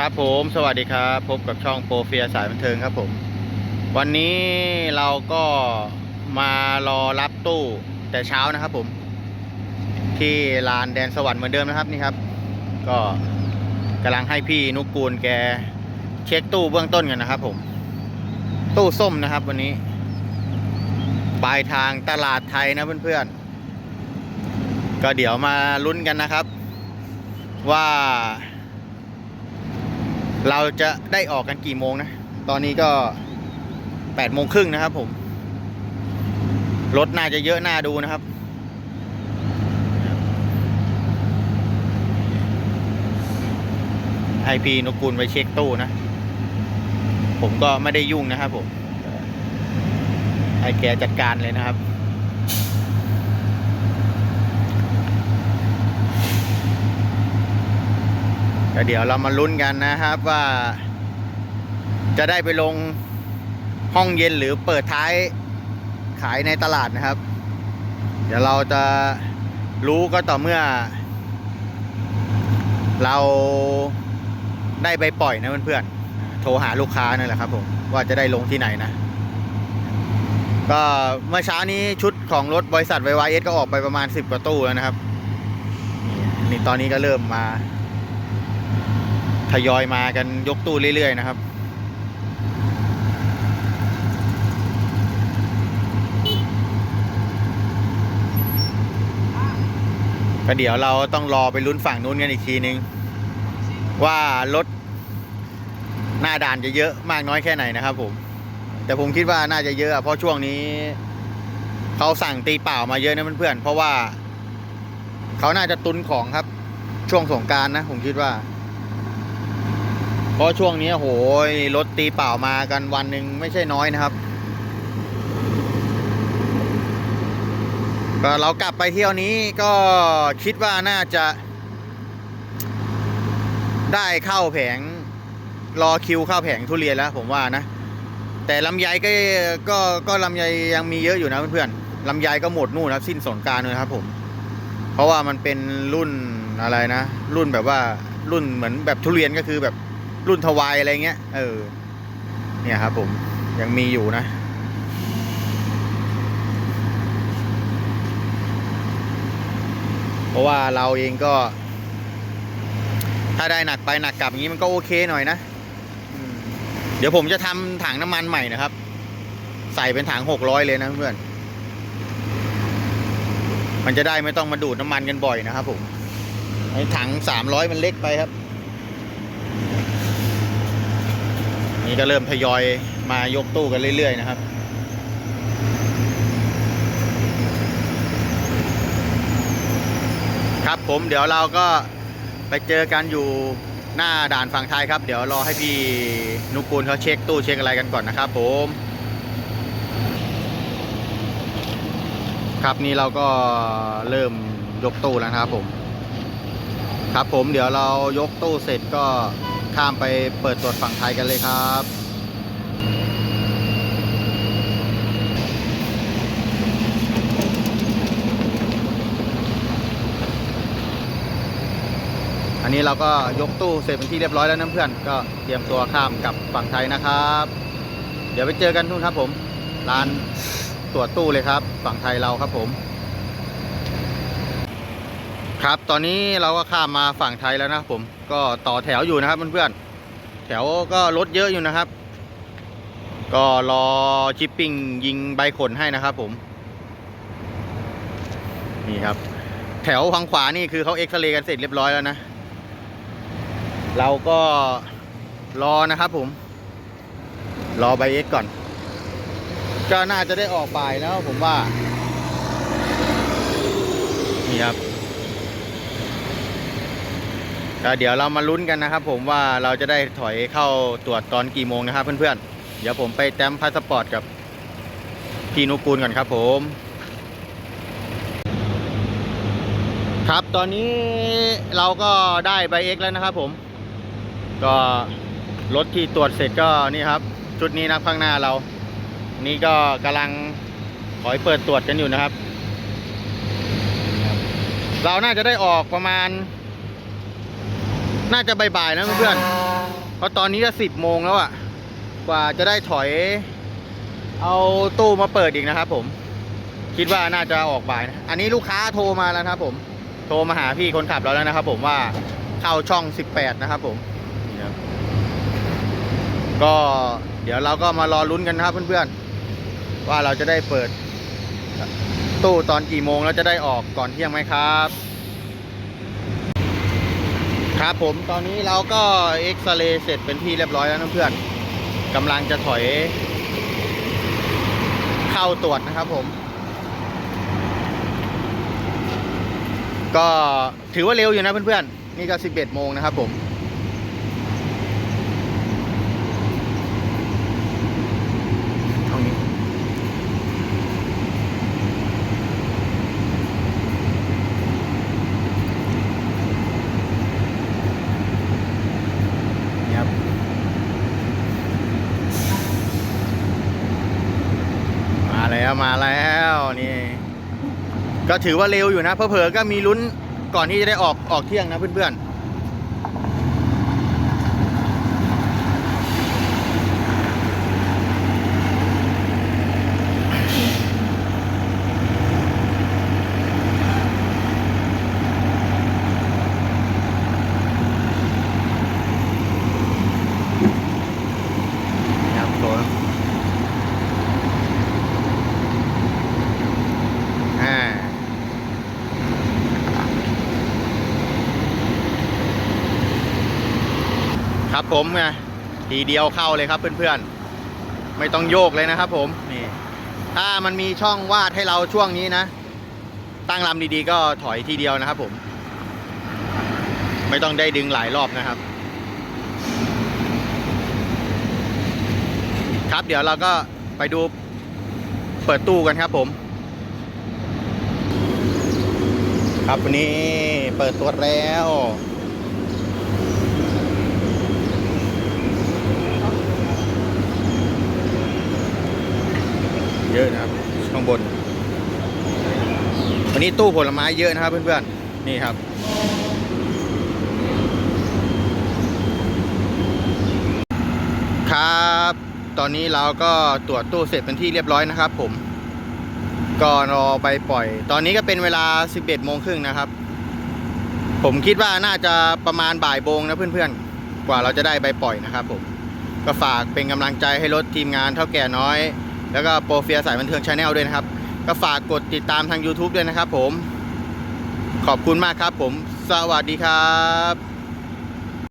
ครับผมสวัสดีครับ พบกับช่องโปรเฟียสายบันเทิงครับผม วันนี้เราก็มารอรับตู้แต่เช้านะครับผม ที่ลานแดนสวรรค์เหมือนเดิมนะครับนี่ครับ ก็กำลังให้พี่นุกกูลแกเช็คตู้เบื้องต้นกันนะครับผม ตู้ส้มนะครับวันนี้ ปลายทางตลาดไทยนะเพื่อนๆก็เดี๋ยวมาลุ้นกันนะครับ ว่า เราจะได้ออกกันกี่โมงนะ ตอนนี้ก็แปดโมงครึ่งนะครับผม รถน่าจะเยอะน่าดูนะครับ ไอพีนกกูลไปเช็คตู้นะ ผมก็ไม่ได้ยุ่งนะครับผมให้แกจัดการเลยนะครับ ก็เดี๋ยวเรามาลุ้นกันนะครับว่า จะได้ไปลงห้องเย็นหรือเปิดท้ายขายในตลาดนะครับ เดี๋ยวเราจะรู้ก็ต่อเมื่อ เราได้ไปปล่อยนะเพื่อนๆโทรหาลูกค้านั่นแหละครับผมว่าจะได้ลงที่ไหนนะ ก็เมื่อเช้านี้ชุดของรถบริษัท YYS ก็ออกไปประมาณ 10 กว่าตู้แล้วนะครับนี่ตอนนี้ก็เริ่มมา ทยอยมากันยกตู้เรื่อย ๆ นะครับ ก็เดี๋ยวเราต้องรอไปลุ้นฝั่งนู้นกันอีกทีนึง ว่ารถหน้าด่านจะเยอะมากน้อยแค่ไหนนะครับผม แต่ผมคิดว่าน่าจะเยอะเพราะช่วงนี้เขาสั่งตีเปล่ามาเยอะนะเพื่อนๆเพราะว่าเขาน่าจะตุนของครับช่วงสงการนะผมคิดว่า เพราะช่วงนี้โหยรถตีเปล่ามากันวันหนึ่งไม่ใช่น้อยนะครับก็เรากลับไปเที่ยวนี้ก็คิดว่าน่าจะ ได้เข้าแผง รอคิวเข้าแผงทุเรียนแล้ว ผมว่านะ แต่ลำไยก็ก็ก็ลำไยยังมีเยอะอยู่นะเพื่อนๆลำไยก็หมดนู่นนะสิ้นสงการเลยครับผม เพราะว่ามันเป็นรุ่นอะไรนะ รุ่นแบบว่ารุ่นเหมือนแบบทุเรียนก็คือแบบ รุ่นทวายอะไรเงี้ย เออ เนี่ยครับผมยังมีอยู่นะ เพราะว่าเราเองก็ ถ้าได้หนักไปหนักกลับอย่างนี้มันก็โอเคหน่อยนะ เดี๋ยวผมจะทำถังน้ำมันใหม่นะครับ ใส่เป็นถังหกร้อยเลยนะเพื่อน มันจะได้ไม่ต้องมาดูดน้ำมันกันบ่อยนะครับผมไอ้ถังสามร้อยมันเล็กไปครับ นี่ก็เริ่มทยอยมายกตู้กันเรื่อย ๆ นะครับ ครับผมเดี๋ยวเราก็ไปเจอกันอยู่หน้าด่านฝั่งไทยครับ เดี๋ยวรอให้พี่นุกูลเขาเช็คตู้เช็คอะไรกันก่อนนะครับ ผม ครับนี่เราก็เริ่มยกตู้แล้วครับผม ครับผมเดี๋ยวเรายกตู้เสร็จก็ ข้ามไปเปิดตรวจฝั่งไทยกันเลยครับอันนี้เราก็ยกตู้เสร็จเป็นที่เรียบร้อยแล้วนะเพื่อนก็เตรียมตัวข้ามกับฝั่งไทยนะครับ เดี๋ยวไปเจอกันทุนครับผม ร้านตรวจตู้เลยครับ ฝั่งไทยเราครับผม ครับ ตอนนี้เราก็ข้ามมาฝั่งไทยแล้วนะครับผมก็ต่อแถวอยู่นะครับเพื่อนๆแถวก็รถเยอะอยู่นะครับ ก็รอชิปปิ้งยิงใบขนให้นะครับผมนี่ครับ แถวทางขวานี่คือเขาเอ็กซเรย์กันเสร็จเรียบร้อยแล้วนะ เราก็รอนะครับผม รอใบเอ็กก่อน ก็น่าจะได้ออกบ่ายแล้วผมว่า นี่ครับ เดี๋ยวเรามาลุ้นกันนะครับ ผมว่าเราจะได้ถอยเข้าตรวจตอนกี่โมงนะครับ เพื่อนๆ เดี๋ยวผมไปแต้มพาสปอร์ตกับพี่นุกูลก่อนครับ ผม ครับตอนนี้เราก็ได้ใบเอ็กแล้วนะครับ ผม ก็รถที่ตรวจเสร็จก็นี่ครับ ชุดนี้นะข้างหน้าเรา นี่ก็กำลังขอยเปิดตรวจกันอยู่นะครับ เราน่าจะได้ออกประมาณ น่าจะบ่ายๆนะเพื่อนๆเพราะตอนนี้ก็สิบโมงแล้วอะกว่าจะได้ถอย เอาตู้มาเปิดอีกนะครับผม คิดว่าน่าจะออกบ่ายนะอันนี้ลูกค้าโทรมาแล้วนะครับ ผม โทรมาหาพี่คนขับเราแล้วนะครับ ผมว่าเข้าช่อง 18 นะครับผมก็เดี๋ยวเราก็มารอลุ้นกันนะครับเพื่อนๆ ว่าเราจะได้เปิด ตู้ตอนกี่โมงแล้วจะได้ออกก่อนเที่ยงไหมครับ ครับผมตอนนี้เราก็เอ็กซเรย์เสร็จเป็นที่เรียบร้อยแล้วนะเพื่อนกำลังจะถอย เข้าตรวจนะครับผม ก็ถือว่าเร็วอยู่นะเพื่อนๆ นี่ก็ 11 โมงนะครับผม ห้องนี้ นี่ครับ มาแล้วนี่ ก็ถือว่าเร็วอยู่นะเพอเพอก็มีลุ้นก่อนที่จะได้ออกออกเที่ยงนะเพื่อนๆครับโถอ่า ครับผมไงทีเดียวเข้าเลยครับเพื่อนๆ ไม่ต้องโยกเลยนะครับผมนี่ถ้ามันมีช่องวาดให้เราช่วงนี้นะ ตั้งลำดีๆก็ถอยทีเดียวนะครับผม ไม่ต้องได้ดึงหลายรอบนะครับ ครับเดี๋ยวเราก็ไปดูเปิดตู้กันครับผม ครับวันนี้เปิดตัวแล้ว เยอะนะครับข้างบน วันนี้ตู้ผลไม้เยอะนะครับเพื่อนๆ นี่ครับครับ ตอนนี้เราก็ตรวจตู้เสร็จเป็นที่เรียบร้อยนะครับ ผม ก็รอใบปล่อย ตอนนี้ก็เป็นเวลา 11โมงครึ่งนะครับ ผมคิดว่าน่าจะประมาณบ่ายโมงนะเพื่อนๆ กว่าเราจะได้ใบปล่อยนะครับ ผม ก็ฝากเป็นกำลังใจให้รถทีมงานเท่าแก่น้อย แล้วก็โปรเฟียสายบันเทิงชาแนลด้วยนะครับ ก็ฝากกดติดตามทาง YouTube ด้วยนะครับผม ขอบคุณมากครับผม สวัสดีครับ